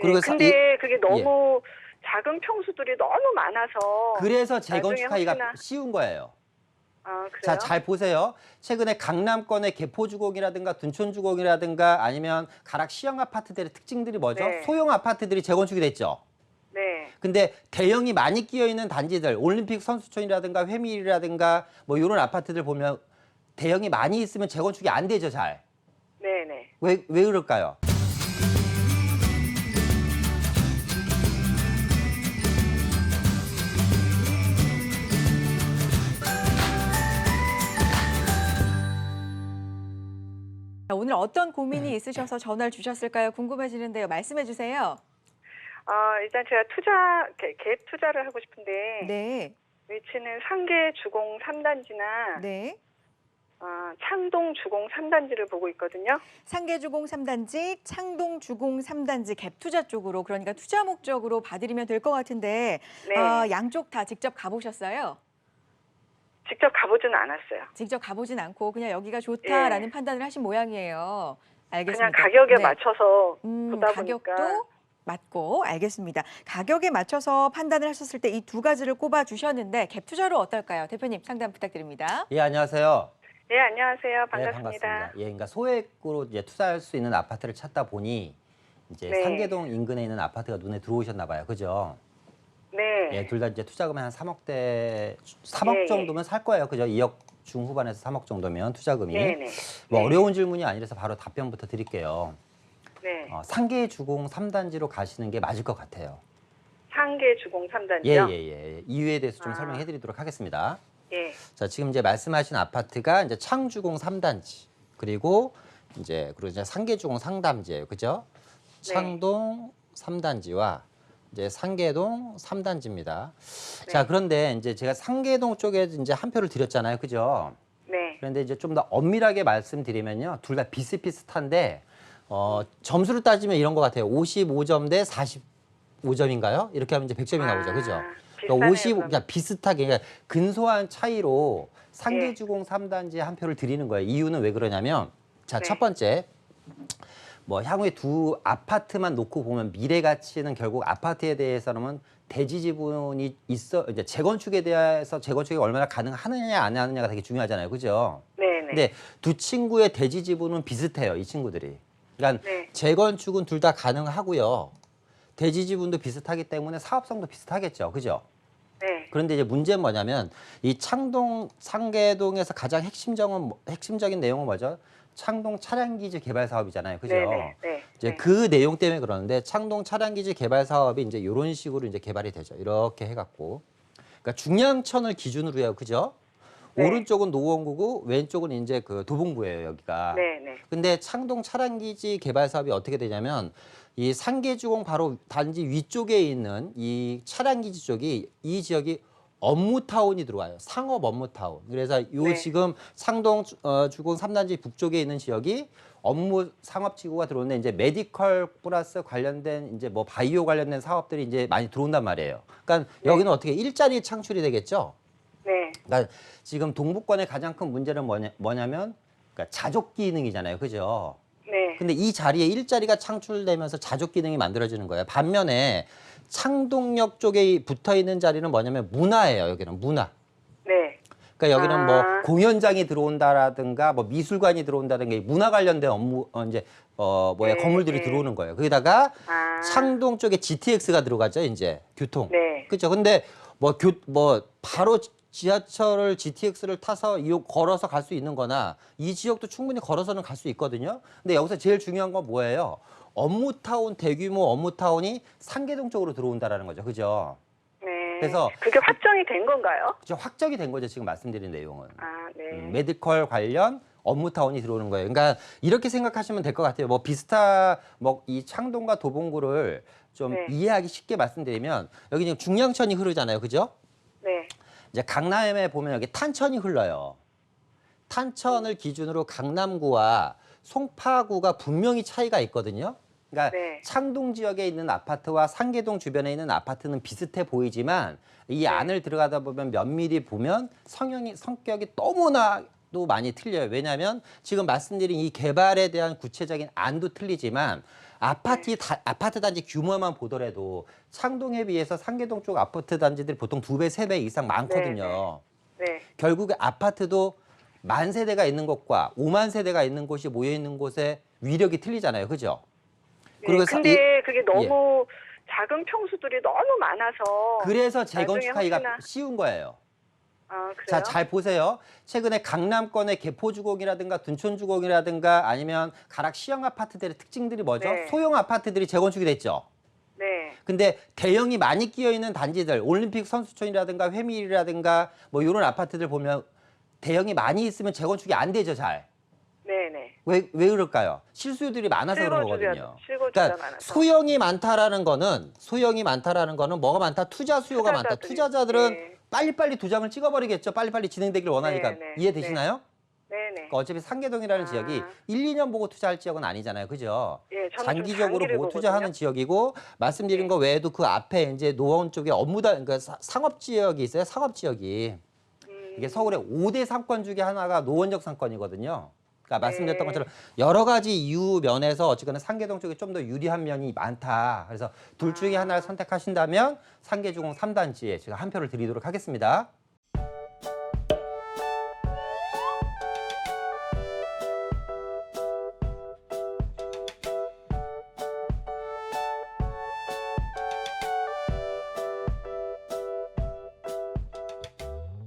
그리고 사- 근데 그게 너무 작은 평수들이 너무 많아서 그래서 재건축하기가 혹시나- 쉬운 거예요. 아? 자, 잘 보세요. 최근에 강남권의 개포주공이라든가 둔촌주공이라든가 아니면 가락 시형 아파트들의 특징들이 뭐죠? 네. 소형 아파트들이 재건축이 됐죠. 네. 근데 대형이 많이 끼어 있는 단지들, 올림픽 선수촌이라든가 회밀이라든가 뭐 이런 아파트들 보면 대형이 많이 있으면 재건축이 안 되죠, 잘. 네, 네. 왜, 왜 그럴까요? 오늘 어떤 고민이 있으셔서 전화를 주셨을까요? 궁금해지는데요. 말씀해 주세요. 아, 일단 제가 투자 갭, 갭 투자를 하고 싶은데 네. 위치는 상계 주공 3단지나 네. 아, 창동 주공 3단지를 보고 있거든요. 상계주공 3단지, 창동 주공 3단지 갭 투자 쪽으로 그러니까 투자 목적으로 봐드리면 될 것 같은데 네. 아, 양쪽 다 직접 가보셨어요? 직접 가보지는 않았어요. 직접 가보진 않고 그냥 여기가 좋다라는 판단을 하신 모양이에요. 알겠습니다. 그냥 가격에 네. 맞춰서 음, 보다 가격도 보니까 맞고 알겠습니다. 가격에 맞춰서 판단을 하셨을 때 이 두 가지를 꼽아 주셨는데 갭 투자로 어떨까요? 대표님 상담 부탁드립니다. 예, 안녕하세요. 네, 안녕하세요. 네, 반갑습니다. 반갑습니다. 예, 그러니까 소액으로 이제 투자할 수 있는 아파트를 찾다 보니 이제 네. 상계동 인근에 있는 아파트가 눈에 들어오셨나 봐요. 그죠? 네. 예, 둘 다 이제 투자금이 한 3억대 3억 예, 예. 정도면 살 거예요. 그죠? 2억 중후반에서 3억 정도면 투자금이. 네, 네. 뭐 네. 어려운 질문이 아니라서 바로 답변부터 드릴게요. 네. 어, 상계 주공 3단지로 가시는 게 맞을 것 같아요. 상계 주공 3단지요? 예, 예, 예. 이유에 대해서 좀 아. 설명해 드리도록 하겠습니다. 예. 자, 지금 이제 말씀하신 아파트가 이제 창주공 3단지. 그리고 이제 그리고 이제 상계주공 상담지예요. 그죠? 네. 창동 3단지와 이제 상계동 3단지입니다. 네. 자, 그런데 이제 제가 상계동 쪽에 이제 한 표를 드렸잖아요. 그죠? 네. 그런데 이제 좀 더 엄밀하게 말씀드리면요. 둘 다 비슷비슷한데 어, 점수를 따지면 이런 것 같아요. 55점 대 45점인가요? 이렇게 하면 이제 100점이 나오죠. 그죠? 아, 그러니까 비슷하네요, 50, 그러면. 그러니까 비슷하게 그러니까 근소한 차이로 상계주공 3단지에 한 표를 드리는 거예요. 이유는 왜 그러냐면 자, 네. 첫 번째 뭐 향후에 두 아파트만 놓고 보면 미래 가치는 결국 아파트에 대해서는 대지 지분이 있어 이제 재건축에 대해서 재건축이 얼마나 가능하느냐 안 하느냐가 되게 중요하잖아요. 그죠? 네, 네. 근데 두 친구의 대지 지분은 비슷해요. 이 친구들이. 그러니까 네. 재건축은 둘 다 가능하고요. 대지 지분도 비슷하기 때문에 사업성도 비슷하겠죠. 그죠? 네. 그런데 이제 문제는 뭐냐면 이 창동 상계동에서 가장 핵심적은 뭐- 핵심적인 내용은 뭐죠? 창동 차량기지 개발 사업이잖아요. 그죠? 네, 네. 네. 이제 네. 그 내용 때문에 그러는데 창동 차량기지 개발 사업이 이제 이런 식으로 이제 개발이 되죠. 이렇게 해갖고 그러니까 중량천을 기준으로 해요. 그죠? 네. 오른쪽은 노원구고 왼쪽은 이제 그 도봉구예요. 여기가. 네, 네. 근데 창동 차량기지 개발 사업이 어떻게 되냐면 이 상계주공 바로 단지 위쪽에 있는 이 차량기지 쪽이 이 지역이 업무타운이 들어와요. 상업 업무타운. 그래서 요 네. 지금 상동 주- 어, 주공 3단지 북쪽에 있는 지역이 업무 상업지구가 들어오는데 이제 메디컬 플러스 관련된 이제 뭐 바이오 관련된 사업들이 이제 많이 들어온단 말이에요. 그러니까 여기는 어떻게 일자리 창출이 되겠죠? 네. 그러니까 지금 동북권의 가장 큰 문제는 뭐냐, 뭐냐면 그러니까 자족 기능이잖아요. 그죠? 네. 근데 이 자리에 일자리가 창출되면서 자족 기능이 만들어지는 거예요. 반면에 창동역 쪽에 붙어 있는 자리는 뭐냐면 문화예요. 여기는 문화. 네. 그러니까 여기는 아. 뭐 공연장이 들어온다라든가 뭐 미술관이 들어온다든가 이 문화 관련된 업무 어 이제 어 뭐야 네, 건물들이 네. 들어오는 거예요. 거기다가 아. 창동 쪽에 GTX가 들어가죠. 이제 교통. 네. 그렇죠. 근데 뭐교뭐 바로 지- 지하철을 GTX를 타서 이 걸어서 갈 수 있는 거나 이 지역도 충분히 걸어서는 갈 수 있거든요. 근데 여기서 제일 중요한 건 뭐예요? 업무타운 대규모 업무타운이 상계동 쪽으로 들어온다라는 거죠. 그죠? 네. 그래서 그게 확정이 된 건가요? 그죠? 확정이 된 거죠. 지금 말씀드린 내용은. 아, 네. 음, 메디컬 관련 업무타운이 들어오는 거예요. 그러니까 이렇게 생각하시면 될 것 같아요. 뭐 비슷한 뭐이 창동과 도봉구를 좀 네. 이해하기 쉽게 말씀드리면 여기 지금 중량천이 흐르잖아요. 그죠? 네. 이제 강남에 보면 여기 탄천이 흘러요. 탄천을 기준으로 강남구와 송파구가 분명히 차이가 있거든요. 그러니까 네. 창동 지역에 있는 아파트와 상계동 주변에 있는 아파트는 비슷해 보이지만 이 네. 안을 들어가다 보면 면밀히 보면 성향이 성격이 너무나 도 많이 틀려요. 왜냐하면 지금 말씀드린 이 개발에 대한 구체적인 안도 틀리지만 아파트 다- 아파트 단지 규모만 보더라도 창동에 비해서 상계동 쪽 아파트 단지들이 보통 두 배, 세 배 이상 많거든요. 네. 결국에 아파트도 만 세대가 있는 곳과 오만 세대가 있는 곳이 모여 있는 곳의 위력이 틀리잖아요. 그죠? 그리고 네. 사- 근데 이- 예. 그게 너무 작은 평수들이 너무 많아서 그래서 재건축하기가 혹시나- 쉬운 거예요. 아? 자, 잘 보세요. 최근에 강남권의 개포주공이라든가 둔촌주공이라든가 아니면 가락 시형 아파트들의 특징들이 뭐죠? 네. 소형 아파트들이 재건축이 됐죠. 네. 근데 대형이 많이 끼어 있는 단지들, 올림픽 선수촌이라든가 회밀이라든가 뭐 이런 아파트들 보면 대형이 많이 있으면 재건축이 안 되죠, 잘. 네, 네. 왜, 왜 그럴까요? 실수요들이 많아서 그런 거거든요. 그러니까 많아서. 소형이 많다라는 거는 소형이 많다라는 거는 뭐가 많다? 투자 수요가 많다. 투자자들이, 투자자들은 네. 빨리빨리 두 장을 찍어버리겠죠. 빨리빨리 진행되기를 원하니까 네, 네, 이해되시나요? 네, 네. 그러니까 어차피 상계동이라는 아. 지역이 1, 2년 보고 투자할 지역은 아니잖아요. 그죠? 예, 저는 좀 장기적으로 장기를 보고 보거든요. 투자하는 지역이고 말씀드린 네. 거 외에도 그 앞에 이제 노원 쪽에 업무다 그러니까 사- 상업 지역이 있어요. 상업 지역이. 음, 이게 서울의 5대 상권 중에 하나가 노원적 상권이거든요. 그러니까 말씀드렸던 네. 것처럼 여러 가지 이유 면에서 어쨌거나 상계동 쪽이 좀 더 유리한 면이 많다. 그래서 둘 중에 아. 하나를 선택하신다면 상계주공 3단지에 제가 한 표를 드리도록 하겠습니다.